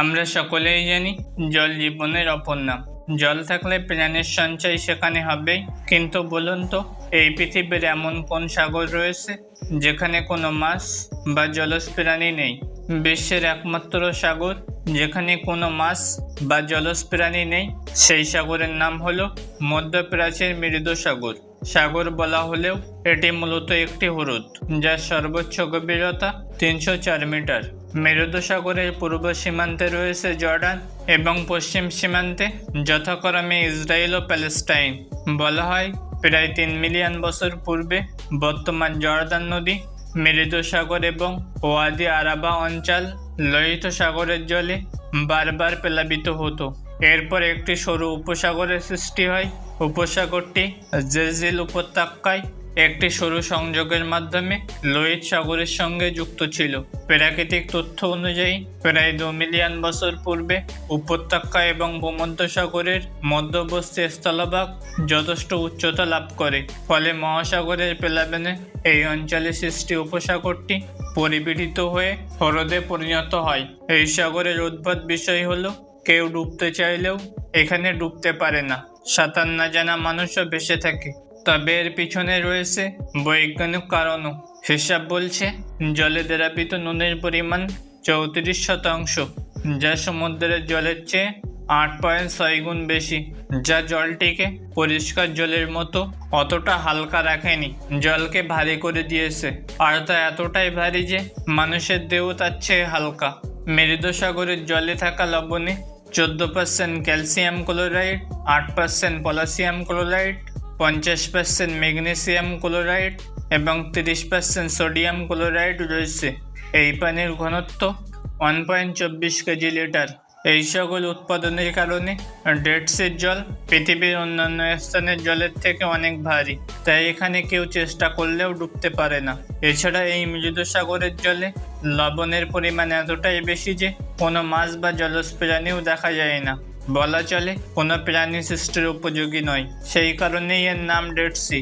আমরা সকলেই জানি জল জীবনের অপর নাম। জল থাকলে প্রাণের সঞ্চয় সেখানে হবেই কিন্তু বলুন তো, এই পৃথিবীর এমন কোন সাগর রয়েছে যেখানে কোনো মাছ বা জলজ প্রাণী নেই? বিশ্বের একমাত্র সাগর যেখানে কোনো মাছ বা জলজ প্রাণী নেই, সেই সাগরের নাম হলো মধ্যপ্রাচ্যের মৃদু সাগর। সাগর বলা হলেও এটি মূলত একটি হ্রদ যার সর্বোচ্চ গভীরতা তিনশো চার মিটার। মেরুদু সাগরের পূর্ব সীমান্তে রয়েছে জর্ডান এবং পশ্চিম সীমান্তে যথাক্রমে ইসরায়েল ও প্যালেস্টাইন। বলা হয়, প্রায় তিন মিলিয়ন বছর পূর্বে বর্তমান জর্দান নদী মৃদু সাগর এবং ওয়াদি আরাবা অঞ্চল লোহিত সাগরের জলে বারবার প্লাবিত হতো। এরপর একটি সরু উপসাগরের সৃষ্টি হয়। উপসাগরটি জেজিল উপত্যকায় একটি সরু সংযোগের মাধ্যমে লোহিত সাগরের সঙ্গে যুক্ত ছিল। প্রাকৃতিক তথ্য অনুযায়ী, প্রায় দু মিলিয়ন বছর পূর্বে উপত্যকা এবং ভূমধ্যসাগরের মধ্যবর্তী স্থলভাগ যথেষ্ট উচ্চতা লাভ করে। ফলে মহাসাগরের প্লাবনে এই অঞ্চলে সৃষ্টি উপসাগরটি পরিবেঠিত হয়ে হ্রদে পরিণত হয়। এই সাগরের উদ্ভব বিষয় হলো, কেউ ডুবতে চাইলেও এখানে ডুবতে পারে না। সাঁতার না জানা মানুষও ভেসে থাকে। তবে এর পিছনে রয়েছে বৈজ্ঞানিক কারণও। হিসাব বলছে, জলে দ্রাবিত নুনের পরিমাণ চৌত্রিশ শতাংশ, যা সমুদ্রের জলের চেয়ে আট পয়েন্ট ছয় গুণ বেশি, যা জলটিকে পরিষ্কার জলের মতো অতটা হালকা রাখেনি, জলকে ভারী করে দিয়েছে। আর তা এতটাই ভারী যে মানুষের দেহ তার চেয়ে হালকা। মেরুদসাগরের জলে থাকা লবণে চোদ্দ পার্সেন্ট ক্যালসিয়াম ক্লোরাইড, আট পার্সেন্ট পটাশিয়াম ক্লোরাইড পঞ্চাশ পার্সেন্ট ম্যাগনেসিয়াম ক্লোরাইড এবং তিরিশ পার্সেন্ট সোডিয়াম ক্লোরাইড রয়েছে। এই পানির ঘনত্ব ওয়ান পয়েন্ট চব্বিশ কেজি লিটার। এই সকল উৎপাদনের কারণে ডেড জল পৃথিবীর অন্যান্য স্থানের জলের থেকে অনেক ভারী, তাই এখানে কেউ চেষ্টা করলেও ডুবতে পারে না। এছাড়া এই মৃদু সাগরের জলে লবণের পরিমাণ এতটাই বেশি যে কোনো মাছ বা জলজ প্রাণীও দেখা যায় না। বলা চলে কোনো প্রাণী সৃষ্টির উপযোগী নয়। সেই কারণেই এর নাম ডেড সি